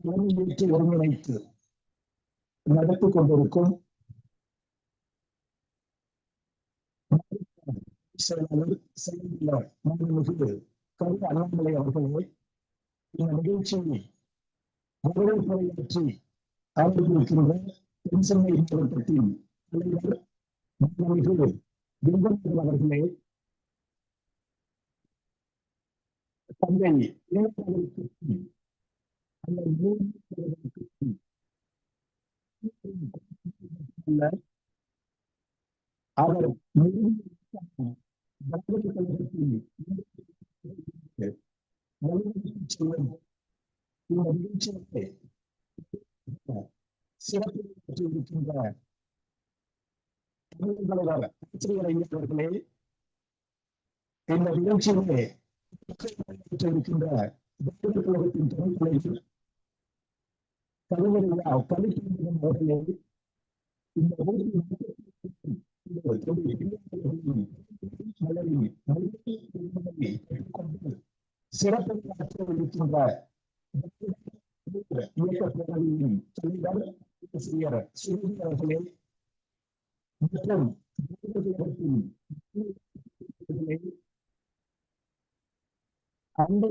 ஒருங்கிணைத்து ஒருங்கிணைத்து நடத்தி கொண்டிருக்கும் செயலாளர் செயலாளர் மாண்புமிகு கரு அண்ணாமலை அவர்களே இந்த நிகழ்ச்சியை வரவேற்புரையாற்றி ஆரம்பிக்கின்ற தென்சென்னை மாவட்டத்தின் தலைவர் மாண்புமிகு அவர்களே தந்தை இளைஞர்களுக்கு அவர் திராவிட இந்த இருக்கின்ற ஆசிரியர் இந்த நிகழ்ச்சியிலே இருக்கின்ற கழகத்தின் தலைவர் தலைவரையா கலிப்பின் அவர்களே இந்த சிறப்பு இருக்கின்ற இயக்க பேரவையின் தலைவர் ஆசிரியர் சுருதி அவர்களே மற்றும் அண்டை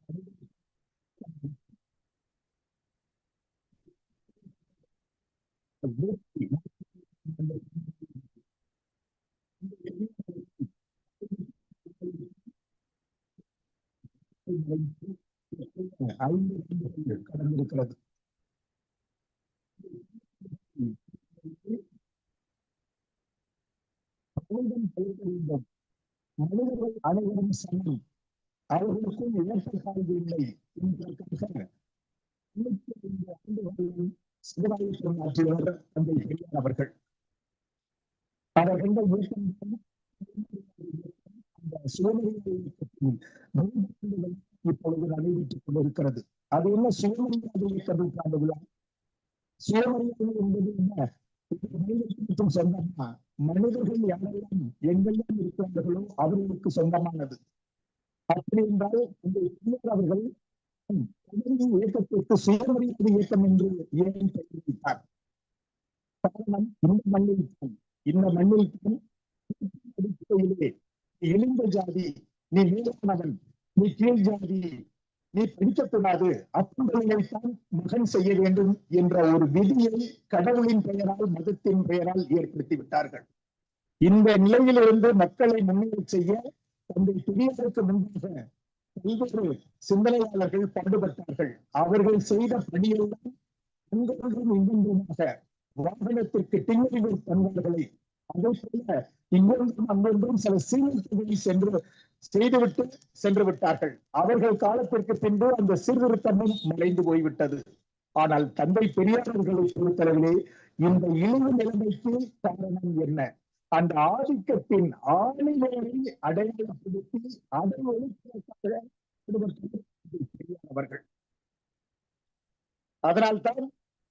ஐந்து கடந்திருக்கிறது வேண்டும் மனிதர்கள் அனைவரும் சமம் அவர்களுக்கும் இழப்பு சார்பு இல்லை என்பதற்காக தொண்ணூத்தி ஐந்து ஆண்டுகளிலும் சமுதாயத்தில் ஆற்றியவர் தந்தை பெரியார் அவர்கள் அவர் இயக்கம் அந்த சுயமரியாதை இயக்கத்தின் இப்பொழுது நடைபெற்றுக் கொண்டிருக்கிறது. அது என்ன? சுயமரியாதை இயக்கத்திற்கான விழா சுயமரியாதை என்பது என்ன? மனிதர்களுக்கும் சொந்தமா? மனிதர்கள் யாரெல்லாம் எங்கெல்லாம் இருக்கிறார்களோ அவர்களுக்கு சொந்தமானது. அப்படி என்றால் இந்த பெரியார் அவர்கள் இயக்கத்திற்கு சுயமரியாதை இயக்கம் என்று ஏன் தெரிவித்தார் காரணம் இந்த மண்ணில் தான். இந்த மண்ணில் தான். அடிப்படையிலே எழுந்த ஜாதி நீ மீதானவன் நீ கீழ் ஜாதி நீ படிக்கக்கூடாது அப்படித்தான் மகன் செய்ய வேண்டும் என்ற ஒரு விதியை கடவுளின் பெயரால் மதத்தின் பெயரால் ஏற்படுத்தி விட்டார்கள். இந்த நிலையிலிருந்து மக்களை முன்னேறி செய்ய தந்தை பெரியாருக்கு முன்பாக பல்வேறு சிந்தனையாளர்கள் பாடுபட்டார்கள். அவர்கள் செய்த பணியெல்லாம் அங்கொன்றும் இங்கொன்றுமாக வாகனத்திற்கு டிங்கரிகள் தந்தார்களை. அதை போல இங்கொன்றும் அங்கொன்றும் சில சீர்திருத்தங்களை சென்று செய்துவிட்டு சென்று விட்டார்கள். அவர்கள் காலத்திற்கு பின்பு அந்த சீர்திருத்தமும் மறைந்து போய்விட்டது. ஆனால் தந்தை பெரியாரர்களை பொறுத்தளவிலே இந்த இழிவு நிலைமைக்கு காரணம் என்ன? அந்த ஆதிக்கத்தின் ஆணிவேரை அடையாளப்படுத்தி அதை ஒழிப்பதற்காக அதனால்தான்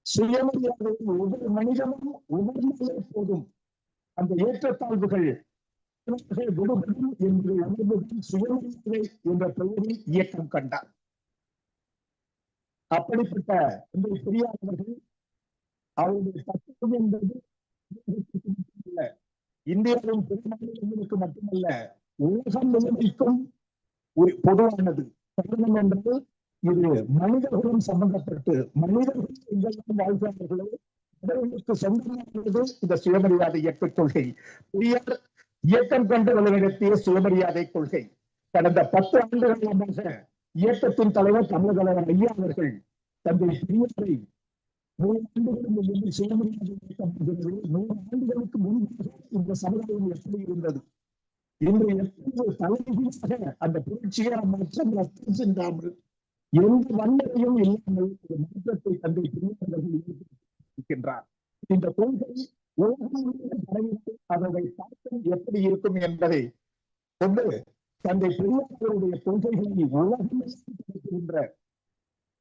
சுயமரியாதை ஒவ்வொரு மனிதனும் உணர்ந்தாலே போதும். அந்த ஏற்றத்தாழ்வுகள் விடுபடும் என்று உணர்வுடன் சுயமரியாதை என்ற பெயரில் இயக்கம் கண்டார். அப்படிப்பட்ட தந்தை பெரியார் அவர்கள் அவருடைய தத்துவம் என்பது இந்தியாவின் பெருமாநிலங்களுக்கு மட்டுமல்ல உலகம் முழுமைக்கும் ஒரு பொதுவானது. தருணம் என்பது இது மனிதர்களும் சம்பந்தப்பட்டு மனிதர்கள் எங்கெல்லாம் வாழ்கிறார்களோ அவர்களுக்கு சொந்தமானது இந்த சுயமரியாதை இயக்கக் கொள்கை பெரியார் இயக்கம் கண்டு வழிநடத்திய சுயமரியாதை கொள்கை. கடந்த பத்து ஆண்டுகளாக இயக்கத்தின் தலைவர் தமிழக தலைவர் ஐயா அவர்கள் தந்தை பெரியாரை நூறு ஆண்டுகளுக்கு முன்பு சுயமரியாதை இயக்கம் நூறு ஆண்டுகளுக்கு முன்பாக இந்த சமுதாயம் எப்படி இருந்தது? இன்று எப்படி தலைகீழாக அந்த புரட்சிகர மாற்றம் ரத்தம் சென்றாமல் எந்த வன்முறையும் இல்லாமல் ஒரு மாற்றத்தை தந்தை பெரியார்கள் இருக்கின்றார் இந்த கொள்கை உலகம் முழுவதும் அதனுடைய எப்படி இருக்கும் என்பதை கொண்டு தந்தை பெரியாருடைய கொள்கைகளை உலகம்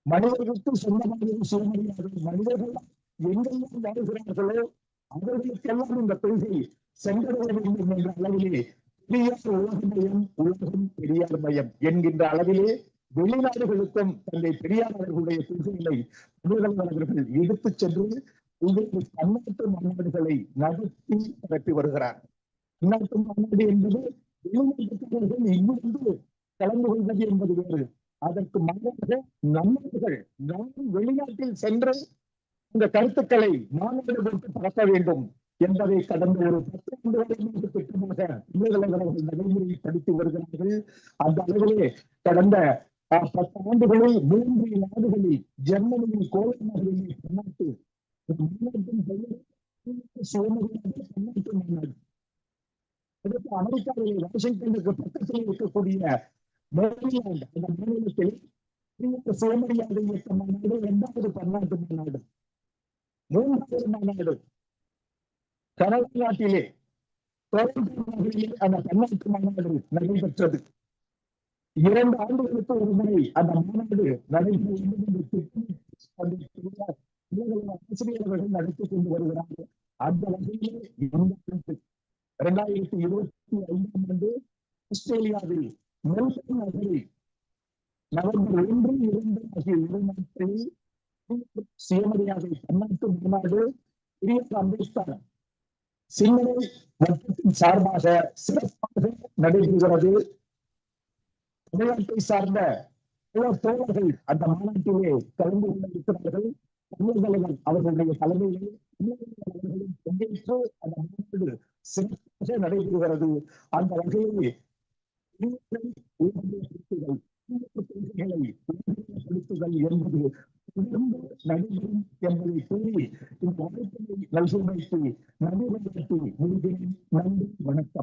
மனிதர்களுக்கு சொந்தமாக சுயமரியாதை மனிதர்கள் எங்கெல்லாம் வாழ்கிறார்களோ அவர்களுக்கெல்லாம் இந்த கொள்கை சென்றடைய வேண்டும் என்ற அளவிலே பெரியார் உலக மையம் உலகம் பெரியார் மையம் என்கின்ற அளவிலே வெளிநாடுகளுக்கும் தந்தை பெரியார் அவர்களுடைய கொள்கைகளை தமிழர்கள் அவர்கள் எடுத்துச் சென்று உங்களுக்கு பன்னாட்டு மாநாடுகளை நடத்தி நடத்தி வருகிறார். பன்னாட்டு மாநாடு என்பது வெளிநாட்டுக்காரர்கள் இங்கிருந்து கலந்து கொள்வது என்பது வேறு. அதற்கு மாறாக நம்மவர்கள் நாம் வெளிநாட்டில் சென்று இந்த கருத்துக்களை மாணவர்களுக்கு கொடுத்து பரப்ப வேண்டும் என்பதை கடந்த ஒரு பத்து ஆண்டுகளுக்கு திட்டமாக இளைஞர்கள் அவர்கள் நடைமுறையில் படித்து வருகிறார்கள். அந்த அளவிலே கடந்த பத்து ஆண்டுகளில் மூன்று நாடுகளில் ஜெர்மனியில் கோவை நகரில் பன்னாட்டு இந்த மாநாட்டின் பெயர் பன்னாட்டு மாநாடு அடுத்து அமெரிக்காவில் வாஷிங்டனுக்கு பக்கத்தில் இருக்கக்கூடிய மேரிலாண்ட் அந்த மாநிலத்தில் சுயமரியாதை இயக்க மாநாடு இரண்டாவது பன்னாட்டு மாநாடு. மூன்றாவது மாநாடு கனடா நாட்டிலே டொரண்டோ அந்த பன்னாட்டு மாநாடு நடைபெற்றது. இரண்டு ஆண்டுகளுக்கு ஒரு முறை அந்த மாநாடு நடைபெற வேண்டும் ஆசிரியர்கள் நடத்தி கொண்டு வருகிறார்கள். அந்த வகையிலே இரண்டாயிரத்தி இருபத்தி ஐந்தாம் ஆண்டு ஆஸ்திரேலியாவில் மெல்பர்ன் நகரில் நவம்பர் ஒன்று இரண்டு ஆகிய இரு நாட்களில் சுயமரியாதை பன்னாட்டு மாநாடு பெரியார் அம்பேத்கர் சிந்தனை வட்டத்தின் சார்பாக சிறப்பாக நடைபெறுகிறது. தமிழ்நாட்டை சார்ந்த பல தோழர்கள் அந்த மாநாட்டிலே கலந்து கொள்ள இருக்கிறார்கள் தமிழ் தலைவர் அவர்களுடைய தலைமையில் தமிழர்கள் அவர்களும் பங்கேற்று அந்த மாநாடு சிறப்பாக நடைபெறுகிறது. அந்த வகையில் கொள்கைகளை என்பது நடைபெறும் என்பதை கூறி இந்த வாய்ப்பினை நல்குமைக்கு நன்றி வணக்கி நன்றி வணக்கம்.